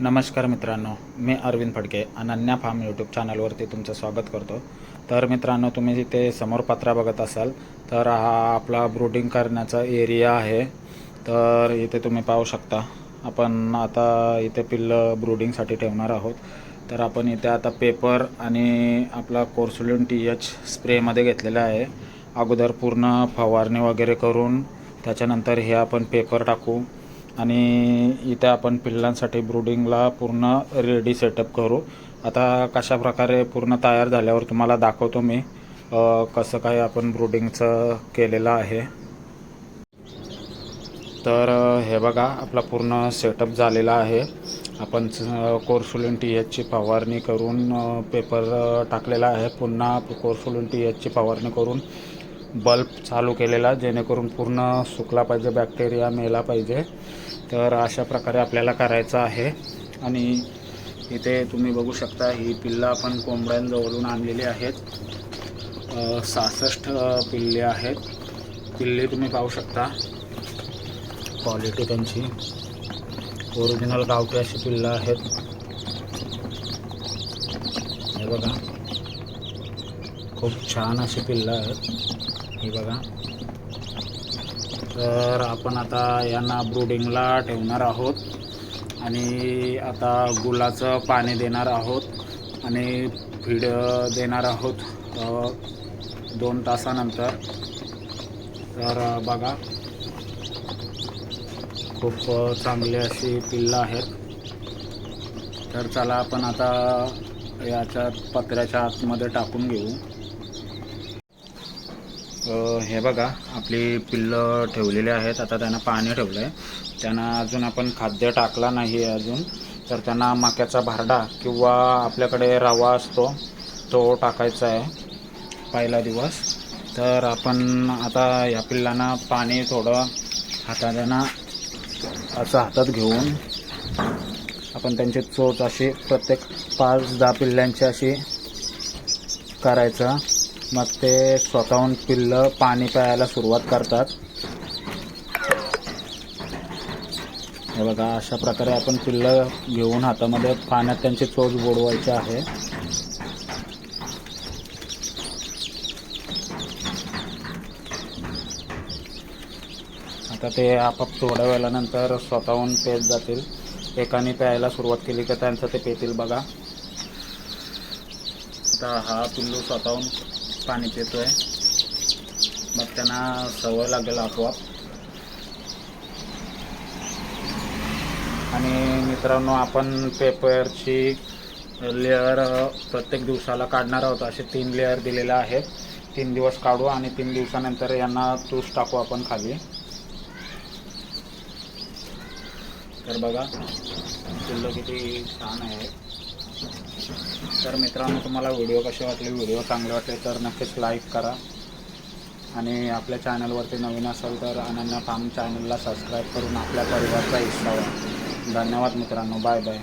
नमस्कार मित्रांनो मी अरविंद फडके अनन्या फार्म यूट्यूब चॅनलवरती तुमचं स्वागत करतो. तर मित्रांनो तुम्ही जिथे समोर पत्रा बघत असाल तर हा आपला ब्रूडिंग करण्याचा एरिया आहे. तर इथे तुम्ही पाहू शकता आपण आता इथे पिल्लं ब्रूडिंगसाठी ठेवणार आहोत. तर आपण इथे आता पेपर आणि आपला कोर्सुलिन टी एच स्प्रेमध्ये घेतलेला आहे. अगोदर पूर्ण फवारणी वगैरे करून त्याच्यानंतर हे आपण पेपर टाकू. आणि इथे आपण पिल्लांसाठी ब्रुडिंगला पूर्ण रेडी सेटअप करू. आता कशा प्रकारे पूर्ण तयार झाल्यावर तुम्हाला दाखवतो मी कसं काय आपण ब्रुडिंगचं केलेलं आहे. तर हे बघा आपला पूर्ण सेटअप झालेला आहे. आपण कोर्सुलिन टी एचची फवारणी करून पेपर टाकलेला आहे. पुन्हा कोर्सुलिन टी एचची फवारणी करून बल्ब चालू केलेला जेणेकरून पूर्ण सुकला पाहिजे बॅक्टेरिया मेला पाहिजे. तर अशा प्रकारे आपल्याला करायचं आहे. आणि इथे तुम्ही बघू शकता ही पिल्लं आपण कोंबड्यांजवळून आणलेली आहेत. सहासष्ट पिल्ले आहेत. पिल्ले तुम्ही पाहू शकता. क्वालिटी त्यांची. ओरिजिनल गावठी अशी पिल्लं आहेत. हे बघा. खूप छान अशी पिल्लं आहेत. ही बघा. तर आपण आता यांना ब्रुडिंगला ठेवणार आहोत. आणि आता गुलाचं पाणी देणार आहोत. आणि फीड देणार आहोत दोन तासानंतर. तर बघा. खूप चांगली अशी पिल्लं आहेत. तर चला आपण आता याच्यात पत्र्याच्या आतमध्ये टाकून घेऊ. हे बघा आपली पिल्लं ठेवलेली आहेत. आता त्यांना पाणी ठेवलं आहे त्यांना अजून आपण खाद्य टाकला नाही आहे अजून. तर त्यांना मक्याचा भारडा किंवा आपल्याकडे रवा असतो तो टाकायचा आहे. पहिला दिवस. तर आपण आता या पिल्लांना पाणी थोडं हाताने असं हातात घेऊन आपण त्यांची चोच अशी प्रत्येक पाच दहा पिल्ल्यांची अशी करायचं. मग ते स्वतःहून पिल्लं पाणी प्यायला सुरुवात करतात. हे बघा अशा प्रकारे आपण पिल्लं घेऊन हातामध्ये पाण्यात त्यांची चोच बुडवायची आहे. आता ते आपाप थोड्या वेळानंतर स्वतःहून पेत जातील. एकाने प्यायला सुरुवात केली तर त्यांचं ते पेतील बघा. आता हा पिल्लू स्वतःहून पाणी पितो आहे मग त्यांना सवय लागेल आपोआप. आणि मित्रांनो आपण पेपरची लेअर प्रत्येक दिवसाला काढणार आहोत. असे तीन लेअर दिलेले आहेत. तीन दिवस काढू आणि तीन दिवसानंतर यांना तूस टाकू आपण खाली. तर बघा पिल्लं किती छान आहे. तर मित्रांनो तुम्हाला व्हिडिओ कसे वाटले व्हिडिओ चांगले वाटले तर नक्कीच लाईक करा. आणि आपल्या चॅनलवरती नवीन असेल तर अनन्या फार्म चॅनलला सबस्क्राईब करून आपल्या परिवारचा हिस्सा व्हा. धन्यवाद मित्रांनो. Bye bye